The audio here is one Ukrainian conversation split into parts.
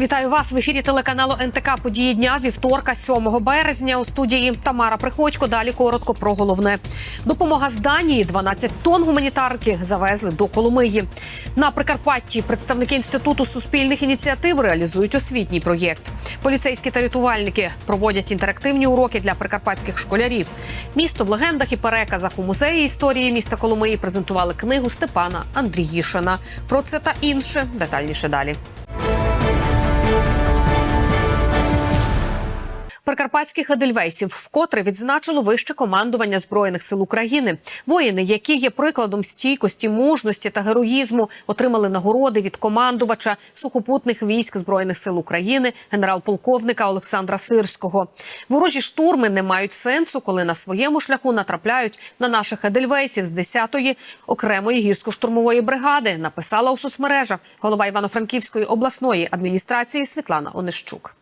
Вітаю вас в ефірі телеканалу НТК Події дня вівторка, 7 березня. У студії Тамара Приходько. Далі коротко про головне. Допомога з Данії 12 тонн гуманітарки завезли до Коломиї. На Прикарпатті представники інституту суспільних ініціатив реалізують освітній проєкт. Поліцейські та рятувальники проводять інтерактивні уроки для прикарпатських школярів. Місто в легендах і переказах у музеї історії міста Коломиї презентували книгу Степана Андріїшина. Про це та інше детальніше далі. Прикарпатських едельвейсів вкотре відзначило вище командування збройних сил України. Воїни, які є прикладом стійкості, мужності та героїзму, отримали нагороди від командувача сухопутних військ збройних сил України, генерал-полковника Олександра Сирського. Ворожі штурми не мають сенсу, коли на своєму шляху натрапляють на наших едельвейсів з 10-ї окремої гірсько-штурмової бригади. Написала у соцмережах голова Івано-Франківської обласної адміністрації Світлана Онищук.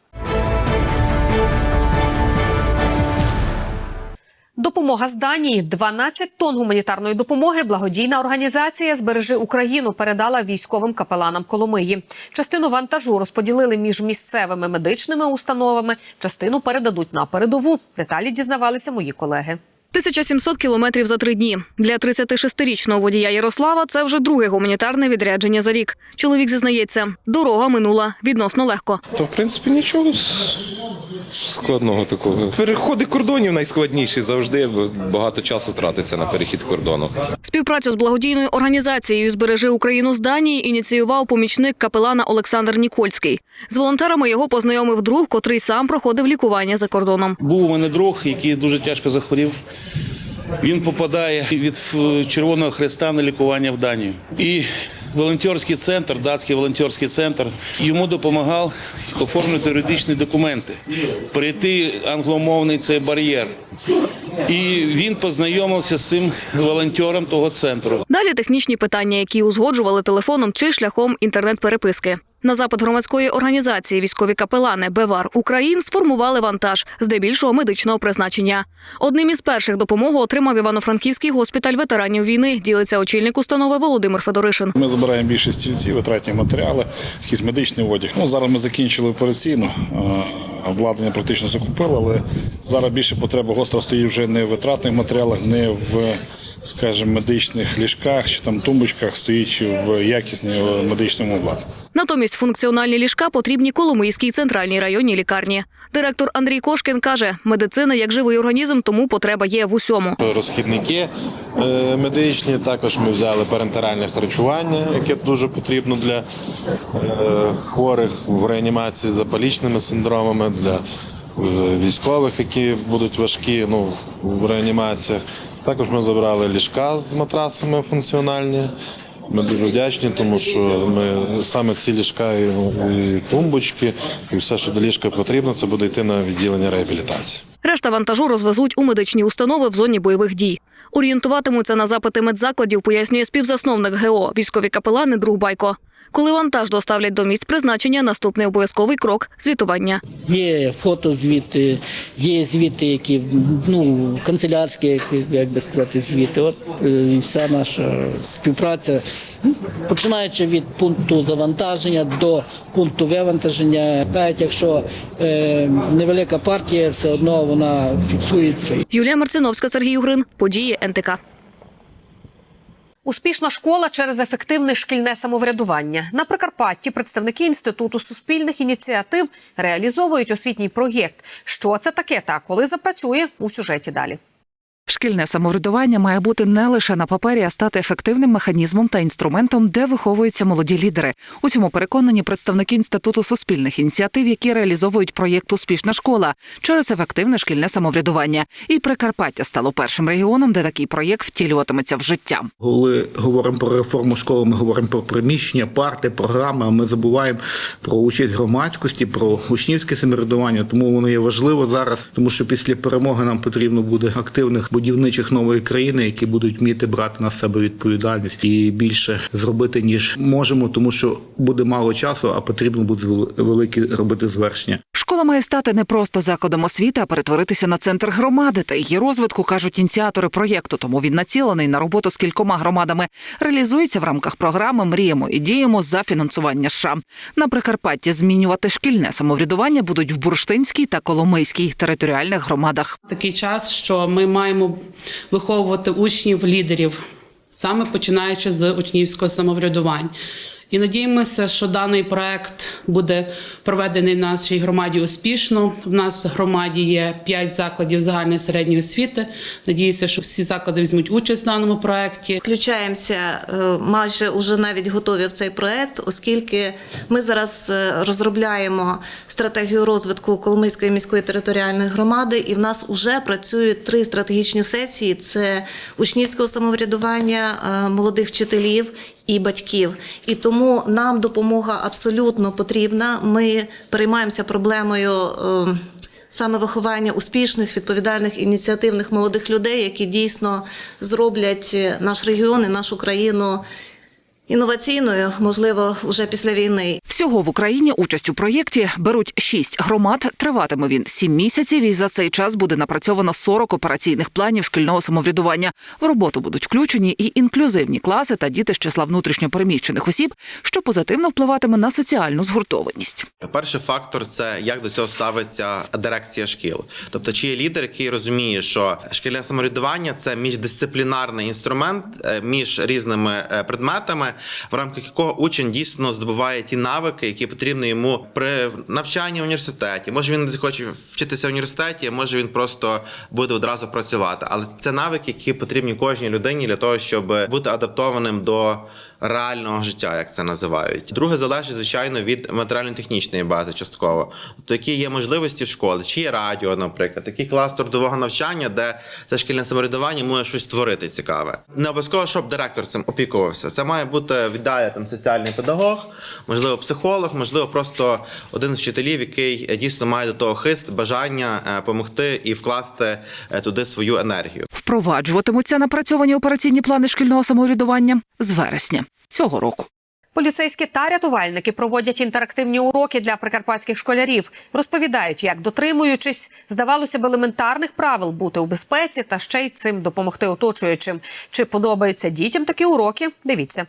Допомога з Данії 12 тонн гуманітарної допомоги. Благодійна організація Збережи Україну передала військовим капеланам Коломиї. Частину вантажу розподілили між місцевими медичними установами. Частину передадуть на передову. Деталі дізнавалися мої колеги. 1700 кілометрів за три дні. Для 36-річного водія Ярослава це вже друге гуманітарне відрядження за рік. Чоловік зізнається, дорога минула відносно легко. То, в принципі, нічого складного такого. Переходи кордонів найскладніші завжди багато часу тратиться на перехід кордону. Співпрацю з благодійною організацією Збережи Україну з Данії ініціював помічник капелана Олександр Нікольський. З волонтерами його познайомив друг, котрий сам проходив лікування за кордоном. Був у мене друг, який дуже тяжко захворів. Він попадає від Червоного Хреста на лікування в Данію. І волонтерський центр, датський волонтерський центр, йому допомагав оформити юридичні документи, прийти англомовний цей бар'єр. І він познайомився з цим волонтером того центру. Далі технічні питання, які узгоджували телефоном чи шляхом інтернет-переписки. На запит громадської організації військові капелани Бевар Україн сформували вантаж здебільшого медичного призначення. Одним із перших допомогу отримав Івано-Франківський госпіталь ветеранів війни. Ділиться очільник установи Володимир Федоришин. Ми забираємо більше стільців, витратні матеріали, якийсь медичний одяг. Ну зараз ми закінчили операційну. Обладнання практично закупили, але зараз більше потреба гостра стоїть вже не в витратних матеріалах, не в, скажімо, медичних ліжках чи там тумбочках, стоїть в якісному медичному обладнанні. Натомість функціональні ліжка потрібні Коломийській центральній районній лікарні. Директор Андрій Кошкін каже, медицина як живий організм, тому потреба є в усьому. розхідники е, медичні. Також ми взяли парентеральне харчування, яке дуже потрібно для е, хворих в реанімації з запалічними синдромами, для е, військових, які будуть важкі ну, в реанімаціях. Також ми забрали ліжка з матрасами функціональні. Ми дуже вдячні, тому що ми саме ці ліжка і, тумбочки, і все, що до ліжка потрібно, це буде йти на відділення реабілітації. Решта вантажу розвезуть у медичні установи в зоні бойових дій. Орієнтуватимуться на запити медзакладів, пояснює співзасновник ГО військові капелани друг Байко. Коли вантаж доставлять до місць призначення, наступний обов'язковий крок звітування. Є фотозвіти, є звіти, які ну канцелярські, як, як би сказати, звіти. От е, і вся наша співпраця, ну, починаючи від пункту завантаження до пункту вивантаження, навіть якщо е, невелика партія, все одно вона фіксується. Юлія Марциновська, Сергій Угрин. Події НТК. Успішна школа через ефективне шкільне самоврядування на Прикарпатті. Представники інституту суспільних ініціатив реалізовують освітній проєкт. Що це таке та коли запрацює у сюжеті далі? Шкільне самоврядування має бути не лише на папері, а стати ефективним механізмом та інструментом, де виховуються молоді лідери. У цьому переконані представники інституту суспільних ініціатив, які реалізовують проєкт Успішна школа через ефективне шкільне самоврядування. І Прикарпаття стало першим регіоном, де такий проєкт втілюватиметься в життя. Коли говоримо про реформу школи, ми говоримо про приміщення, парти, програми. А ми забуваємо про участь громадськості, про учнівське самоврядування. Тому воно є важливо зараз, тому що після перемоги нам потрібно буде активних будівничих нової країни, які будуть вміти брати на себе відповідальність і більше зробити ніж можемо, тому що буде мало часу, а потрібно буде великі робити звершення. Школа має стати не просто закладом освіти, а перетворитися на центр громади та її розвитку, кажуть ініціатори проєкту. Тому він націлений на роботу з кількома громадами. Реалізується в рамках програми Мріємо і діємо за фінансування США. На Прикарпатті змінювати шкільне самоврядування будуть в Бурштинській та Коломийській територіальних громадах. такий час, що ми маємо виховувати учнів лідерів, саме починаючи з учнівського самоврядування. І надіємося, що даний проект буде проведений в нашій громаді успішно. В нас в громаді є 5 закладів загальної середньої освіти. Надіюся, що всі заклади візьмуть участь в даному проекті. Включаємося е, майже уже навіть готові в цей проект, оскільки ми зараз е, розробляємо стратегію розвитку Коломийської міської територіальної громади, і в нас вже працюють три стратегічні сесії: це учнівського самоврядування, е, молодих вчителів. І батьків, і тому нам допомога абсолютно потрібна. Ми переймаємося проблемою е, саме виховання успішних, відповідальних, ініціативних молодих людей, які дійсно зроблять наш регіон і нашу країну інноваційною, можливо, вже після війни. Всього в Україні участь у проєкті беруть шість громад. Триватиме він сім місяців, і за цей час буде напрацьовано 40 операційних планів шкільного самоврядування. В роботу будуть включені і інклюзивні класи та діти з числа внутрішньопереміщених осіб, що позитивно впливатиме на соціальну згуртованість. Перший фактор це як до цього ставиться дирекція шкіл. Тобто, чи є лідер, який розуміє, що шкільне самоврядування це міждисциплінарний інструмент е, між різними е, предметами, в рамках якого учень дійсно здобуває ті навики, які потрібні йому при навчанні в університеті. Може він не хоче вчитися в університеті, може він просто буде одразу працювати. Але це навики, які потрібні кожній людині для того, щоб бути адаптованим до реального життя, як це називають. Друге залежить звичайно від матеріально-технічної бази, частково. Тобто, які є можливості в школі, чи є радіо, наприклад, такий клас трудового навчання, де це шкільне самоврядування може щось створити цікаве. Не обов'язково, щоб директор цим опікувався. Це має бути віддає там соціальний педагог, можливо, психолог, можливо, просто один з вчителів, який е, дійсно має до того хист, бажання е, допомогти і вкласти е, туди свою енергію. Впроваджуватимуться напрацьовані операційні плани шкільного самоврядування з вересня цього року. Поліцейські та рятувальники проводять інтерактивні уроки для прикарпатських школярів. Розповідають, як дотримуючись, здавалося б, елементарних правил бути у безпеці та ще й цим допомогти оточуючим. Чи подобаються дітям такі уроки? Дивіться.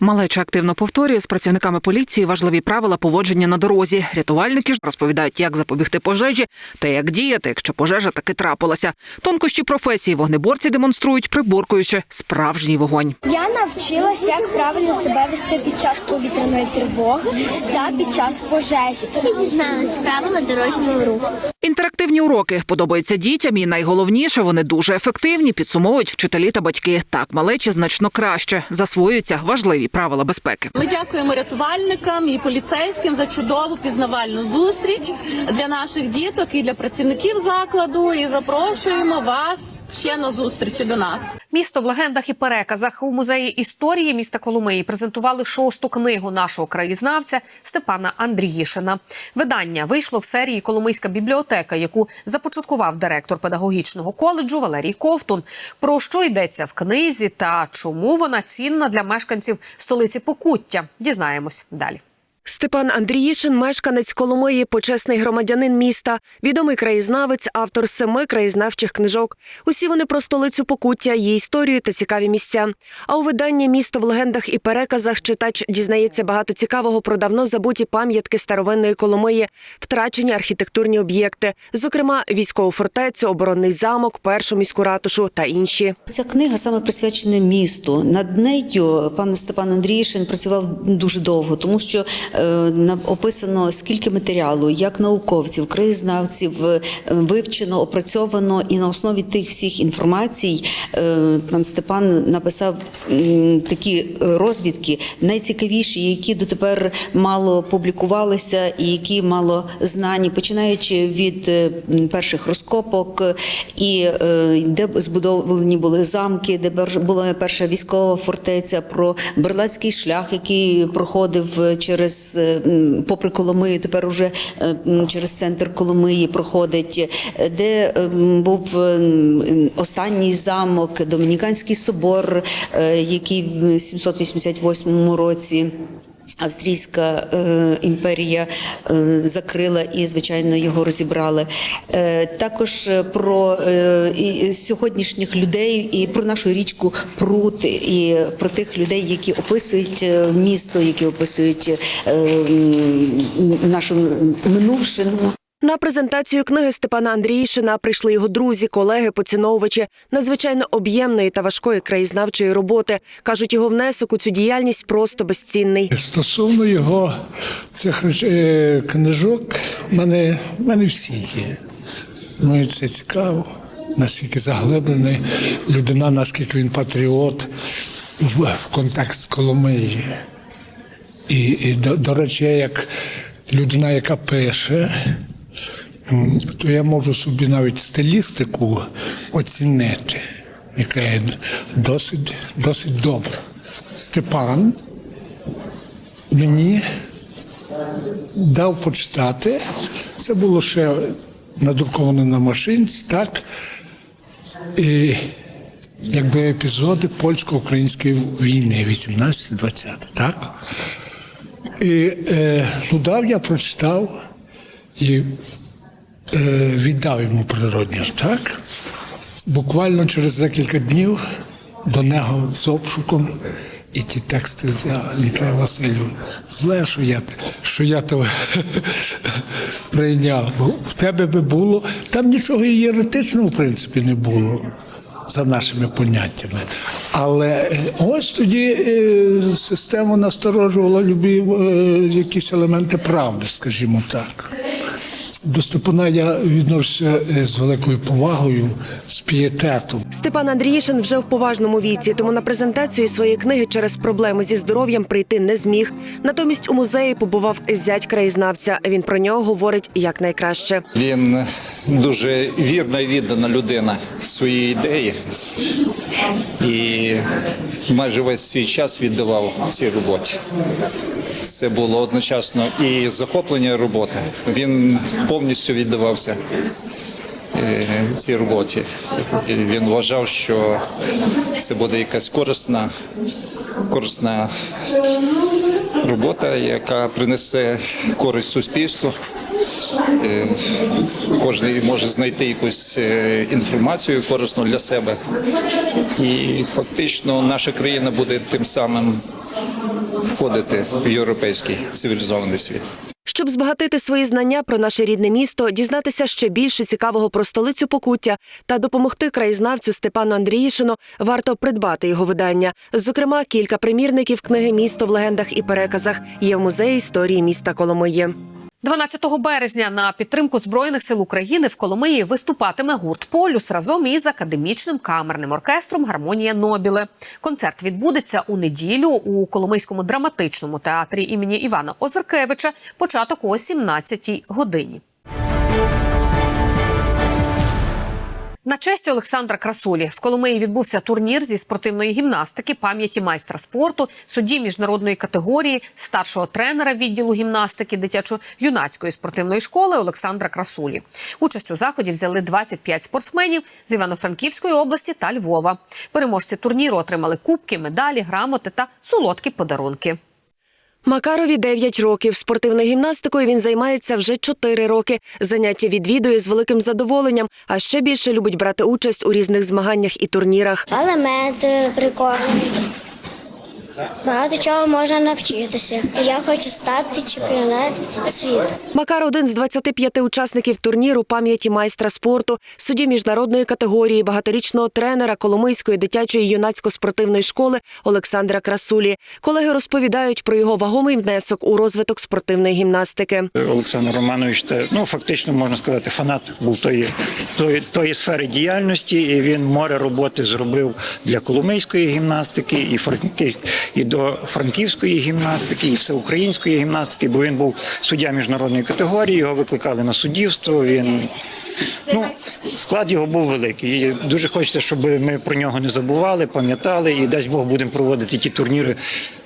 Малеча активно повторює з працівниками поліції важливі правила поводження на дорозі. Рятувальники ж розповідають, як запобігти пожежі та як діяти, якщо пожежа таки трапилася. Тонкощі професії вогнеборці демонструють, приборкуючи справжній вогонь. Я навчилася, як правильно себе вести під час повітряної тривоги та під час пожежі. І дізналася правила дорожнього руху. Інтерактивні уроки подобаються дітям, і найголовніше вони дуже ефективні. Підсумовують вчителі та батьки. Так малечі значно краще засвоюються важливі правила безпеки. Ми дякуємо рятувальникам і поліцейським за чудову пізнавальну зустріч для наших діток і для працівників закладу. І запрошуємо вас ще на зустрічі до нас. Місто в легендах і переказах у музеї історії міста Коломиї презентували шосту книгу нашого краєзнавця Степана Андріїшина. Видання вийшло в серії Коломийська бібліотека, яку започаткував директор педагогічного коледжу Валерій Ковтун. Про що йдеться в книзі та чому вона цінна для мешканців столиці Покуття? Дізнаємось далі. Степан Андріїчин, мешканець Коломиї, почесний громадянин міста, відомий краєзнавець, автор семи краєзнавчих книжок. Усі вони про столицю Покуття, її історію та цікаві місця. А у виданні Місто в легендах і переказах читач дізнається багато цікавого про давно забуті пам'ятки старовинної Коломиї, втрачені архітектурні об'єкти, зокрема військову фортецю, оборонний замок, першу міську ратушу та інші. Ця книга саме присвячена місту. Над нею пан Степан Андрійшин працював дуже довго, тому що описано скільки матеріалу, як науковців, краєзнавців е, вивчено, опрацьовано, і на основі тих всіх інформацій е, пан Степан написав такі е, розвідки, найцікавіші, які дотепер мало публікувалися і які мало знані, починаючи від е, перших розкопок, е, і е, де збудовані були замки, де була перша військова фортеця, про берлацький шлях, який проходив е, через попри Коломию, тепер уже е, через центр Коломиї проходить, е, де е, був останній замок, Домініканський собор, який в 788 році. Австрійська е, імперія е, закрила і, звичайно, його розібрали. Е, також е, про е, сьогоднішніх людей, і про нашу річку Прут, і про тих людей, які описують е, місто, які описують е, нашу минувшину. На презентацію книги Степана Андріїшина прийшли його друзі, колеги, поціновувачі надзвичайно об'ємної та важкої краєзнавчої роботи. кажуть, його внесок у цю діяльність просто безцінний. Стосовно його цих е, книжок, в мене, мене всі є. Мені це цікаво, наскільки заглиблений людина, наскільки він патріот в, в контекст Коломиї. І, і до, до речі, як людина, яка пише, то я можу собі навіть стилістику оцінити, яка є досить, досить добра. Степан мені дав почитати. Це було ще надруковано на машинці, так? І якби епізоди польсько-української війни 18-20, так? І е, ну, дав я прочитав і віддав йому природньо, так? Буквально через декілька днів до нього з обшуком і ті тексти взяли. Василю, зле, що я, що я то прийняв. Бо в тебе би було, там нічого єретичного, в принципі, не було. За нашими поняттями. Але е, ось тоді е, система насторожувала любі е, якісь елементи правди, скажімо так. До Степана я відношуся е, з великою повагою, з пієтетом. Степан Андріїшин вже в поважному віці, тому на презентацію своєї книги через проблеми зі здоров'ям прийти не зміг. Натомість у музеї побував зять краєзнавця. Він про нього говорить як найкраще. Він дуже вірна і віддана людина своїй ідеї і майже весь свій час віддавав цій роботі. Це було одночасно і захоплення роботи. Він повністю віддавався е, цій роботі. Він вважав, що це буде якась корисна, корисна робота, яка принесе користь суспільству. Е, Кожен може знайти якусь е, інформацію корисну для себе, і фактично наша країна буде тим самим входити в європейський цивілізований світ. Щоб збагатити свої знання про наше рідне місто, дізнатися ще більше цікавого про столицю Покуття та допомогти краєзнавцю Степану Андріїшину, варто придбати його видання. Зокрема, кілька примірників книги Місто в легендах і переказах є в музеї історії міста Коломиї. 12 березня на підтримку збройних сил України в Коломиї виступатиме гурт Полюс разом із академічним камерним оркестром Гармонія Нобіле. Концерт відбудеться у неділю у Коломийському драматичному театрі імені Івана Озеркевича. Початок о 17 годині. На честь Олександра Красулі в Коломиї відбувся турнір зі спортивної гімнастики пам'яті майстра спорту, судді міжнародної категорії, старшого тренера відділу гімнастики дитячо-юнацької спортивної школи Олександра Красулі. Участь у заході взяли 25 спортсменів з Івано-Франківської області та Львова. Переможці турніру отримали кубки, медалі, грамоти та солодкі подарунки. Макарові 9 років. Спортивною гімнастикою він займається вже 4 роки. Заняття відвідує з великим задоволенням, а ще більше любить брати участь у різних змаганнях і турнірах. Елементи прикольні. Багато чого можна навчитися. Я хочу стати чемпіонат світу. Макар один з 25 учасників турніру пам'яті майстра спорту, судді міжнародної категорії, багаторічного тренера Коломийської дитячої юнацько-спортивної школи Олександра Красулі. Колеги розповідають про його вагомий внесок у розвиток спортивної гімнастики. Олександр Романович це ну фактично можна сказати, фанат був тої, тої, тої сфери діяльності, і він море роботи зробив для коломийської гімнастики, і франки, і до франківської гімнастики, і всеукраїнської гімнастики, бо він був суддя міжнародної категорії, його викликали на суддівство. Він ну вклад його був великий. І дуже хочеться, щоб ми про нього не забували, пам'ятали, і дасть Бог будемо проводити ті турніри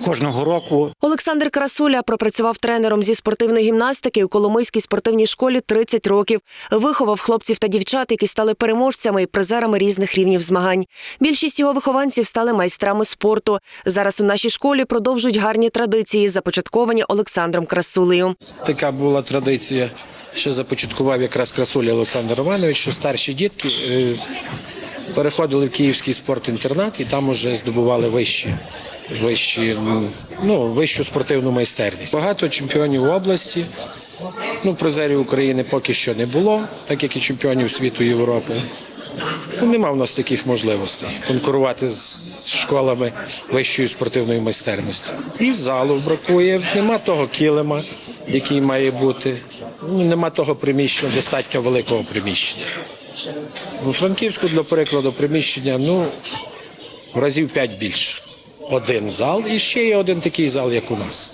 кожного року. Олександр Красуля пропрацював тренером зі спортивної гімнастики у Коломийській спортивній школі 30 років. Виховав хлопців та дівчат, які стали переможцями і призерами різних рівнів змагань. Більшість його вихованців стали майстрами спорту. Зараз у нашій школі продовжують гарні традиції, започатковані Олександром Красулею. Така була традиція, що започаткував якраз красуля Олександр Романович, що старші дітки е, переходили в київський спортінтернат і там уже здобували вищі, вищі, ну, вищу спортивну майстерність. Багато чемпіонів області. Ну, призерів України поки що не було, так як і чемпіонів світу і Європи. Ну, нема в нас таких можливостей конкурувати з школами вищої спортивної майстерності. І залу бракує, нема того килима, який має бути. Ну, нема того приміщення, достатньо великого приміщення. У Франківську, для прикладу, приміщення ну, разів п'ять більше. Один зал і ще є один такий зал, як у нас.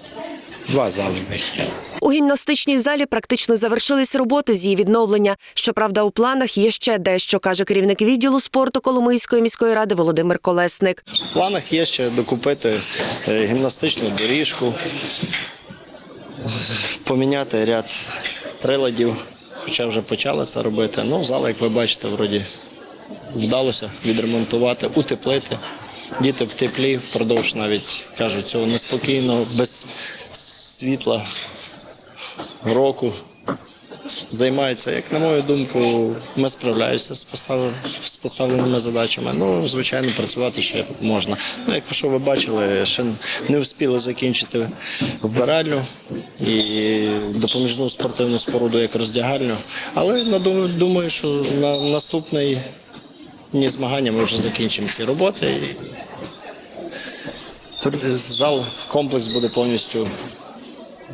Два зали в них є. У гімнастичній залі практично завершились роботи з її відновлення. Щоправда, у планах є ще дещо, каже керівник відділу спорту Коломийської міської ради Володимир Колесник. В планах є ще докупити е, гімнастичну доріжку, поміняти ряд приладів, хоча вже почали це робити. Ну, зал, як ви бачите, вроді вдалося відремонтувати, утеплити. Діти в теплі впродовж навіть кажуть цього неспокійного, без світла року займаються. Як на мою думку, ми справляємося з постав- з поставленими задачами. Ну, звичайно, працювати ще можна. Ну, як що ви бачили, ще не встигли закінчити вбиральню і допоміжну спортивну споруду як роздягальню. Але думаю- що на наступний дні змагання ми вже закінчимо ці роботи. І зал, комплекс буде повністю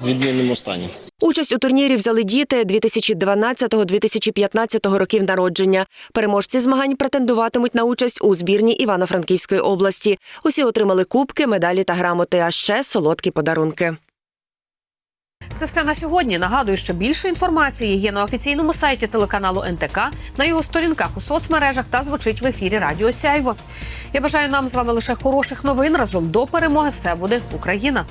відмінному стані. Участь у турнірі взяли діти 2012-2015 років народження. Переможці змагань претендуватимуть на участь у збірні Івано-Франківської області. Усі отримали кубки, медалі та грамоти, а ще солодкі подарунки. Це все на сьогодні. Нагадую, що більше інформації є на офіційному сайті телеканалу НТК, на його сторінках у соцмережах та звучить в ефірі Радіо Сяйво. Я бажаю нам з вами лише хороших новин. Разом до перемоги все буде Україна.